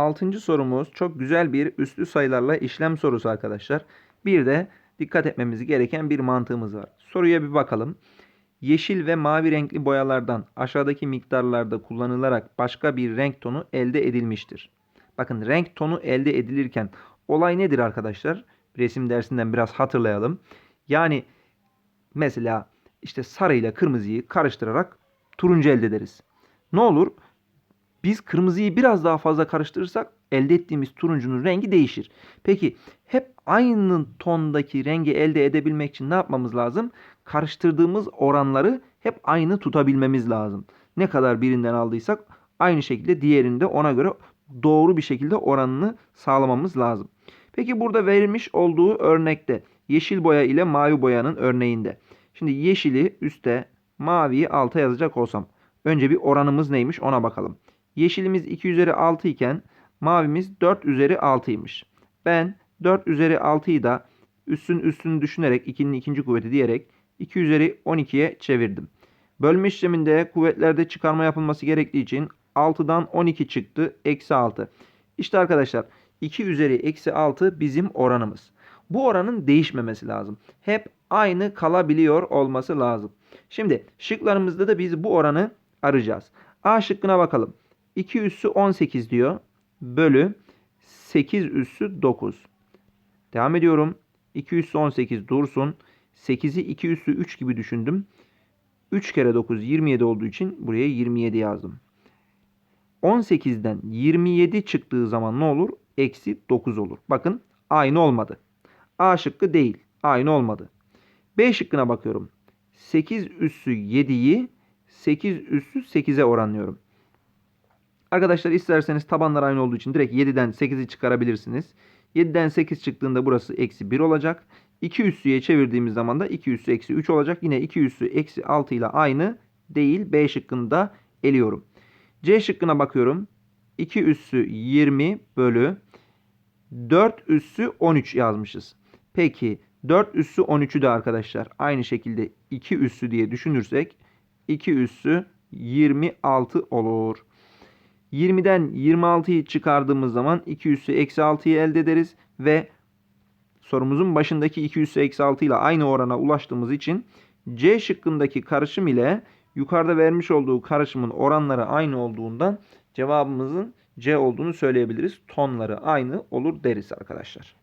Altıncı sorumuz çok güzel bir üslü sayılarla işlem sorusu arkadaşlar. Bir de dikkat etmemiz gereken bir mantığımız var. Soruya bir bakalım. Yeşil ve mavi renkli boyalardan aşağıdaki miktarlarda kullanılarak başka bir renk tonu elde edilmiştir. Bakın renk tonu elde edilirken olay nedir arkadaşlar? Resim dersinden biraz hatırlayalım. Yani mesela işte sarı ile kırmızıyı karıştırarak turuncu elde ederiz. Ne olur? Biz kırmızıyı biraz daha fazla karıştırırsak elde ettiğimiz turuncunun rengi değişir. Peki hep aynı tondaki rengi elde edebilmek için ne yapmamız lazım? Karıştırdığımız oranları hep aynı tutabilmemiz lazım. Ne kadar birinden aldıysak aynı şekilde diğerinde ona göre doğru bir şekilde oranını sağlamamız lazım. Peki burada verilmiş olduğu örnekte yeşil boya ile mavi boyanın örneğinde. Şimdi yeşili üste, maviyi alta yazacak olsam önce bir oranımız neymiş ona bakalım. Yeşilimiz 2 üzeri 6 iken mavimiz 4 üzeri 6'ymış. Ben 4 üzeri 6'yı da üstün üstünü düşünerek 2'nin ikinci kuvveti diyerek 2 üzeri 12'ye çevirdim. Bölme işleminde kuvvetlerde çıkarma yapılması gerektiği için 6'dan 12 çıktı. Eksi 6. İşte arkadaşlar 2 üzeri eksi 6 bizim oranımız. Bu oranın değişmemesi lazım. Hep aynı kalabiliyor olması lazım. Şimdi şıklarımızda da biz bu oranı arayacağız. A şıkkına bakalım. 2 üssü 18 diyor. Bölü 8 üssü 9. Devam ediyorum. 2 üssü 18 dursun. 8'i 2 üssü 3 gibi düşündüm. 3 kere 9 27 olduğu için buraya 27 yazdım. 18'den 27 çıktığı zaman ne olur? Eksi 9 olur. Bakın aynı olmadı. A şıkkı değil. Aynı olmadı. B şıkkına bakıyorum. 8 üssü 7'yi 8 üssü 8'e oranlıyorum. Arkadaşlar isterseniz tabanlar aynı olduğu için direkt 7'den 8'i çıkarabilirsiniz. 7'den 8 çıktığında burası eksi 1 olacak. 2 üssüye çevirdiğimiz zaman da 2 üssü eksi 3 olacak. Yine 2 üssü eksi 6 ile aynı değil. B şıkkını da eliyorum. C şıkkına bakıyorum. 2 üssü 20 bölü 4 üssü 13 yazmışız. Peki 4 üssü 13'ü de arkadaşlar aynı şekilde 2 üssü diye düşünürsek 2 üssü 26 olur. 20'den 26'yı çıkardığımız zaman 2 üssü eksi 6'yı elde ederiz ve sorumuzun başındaki 2 üssü eksi 6 ile aynı orana ulaştığımız için C şıkkındaki karışım ile yukarıda vermiş olduğu karışımın oranları aynı olduğundan cevabımızın C olduğunu söyleyebiliriz. Tonları aynı olur deriz arkadaşlar.